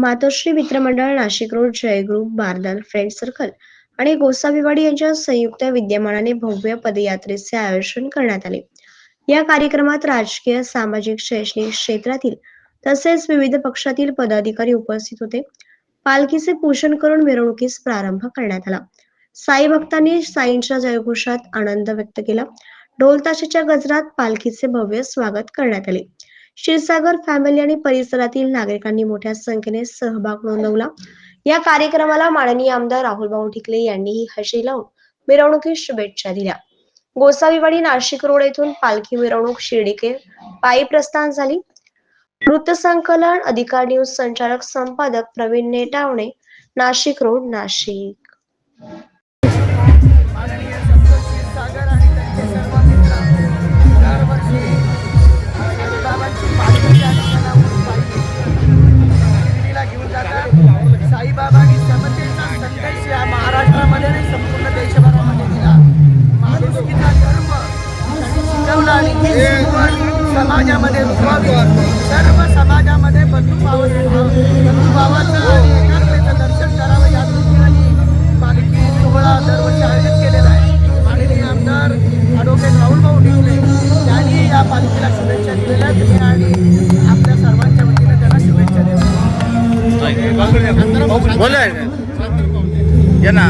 मातोश्री मित्रमंडळ नाशिक रोड जयग्रुप बारदान friend circle आणि गोसावीवाडी यांच्या संयुक्त विद्यमानाने भव्य पदयात्रेचे आयोजन करण्यात आले. या कार्यक्रमात राजकीय सामाजिक शैक्षणिक क्षेत्रातील तसेच विविध पक्षातील पदाधिकारी उपस्थित होते. पालखीचे पूजन करून मिरवणुकीस प्रारंभ करण्यात आला. साई भक्तांनी साईंच्या जयघोषात आनंद व्यक्त केला. ढोलताशाच्या गजरात पालखीचे भव्य स्वागत करण्यात आले. क्षीरसागर फॅमिली आणि परिसरातील नागरिकांनी मोठ्या संख्येने सहभाग नोंदवला. या कार्यक्रमाला माननीय आमदार राहुल भाऊ ठिकले यांनीही हशी लावून मिरवणुकीस शुभेच्छा दिल्या. गोसावीवाडी नाशिक रोड येथून पालखी मिरवणूक शिर्डीके पायी प्रस्थान झाली. वृत्तसंकलन अधिकार न्यूज संचालक संपादक प्रवीण नेटावणे नाशिक रोड नाशिक. हे समाजामध्ये रुजवावी सर्व समाजामध्ये बंधुभाव बंधुभावाचं आणि दर्शन करावं या दृष्टीने पालखी सोहळा दरवर्षी आयोजित केलेला आहे. माननीय आमदार ॲडव्होकेट राहुल भाऊ ढिकले यांनी या पालखीला शुभेच्छा दिलेल्या आहेत आणि आपल्या सर्वांच्या वतीने त्यांना शुभेच्छा बोला या ना.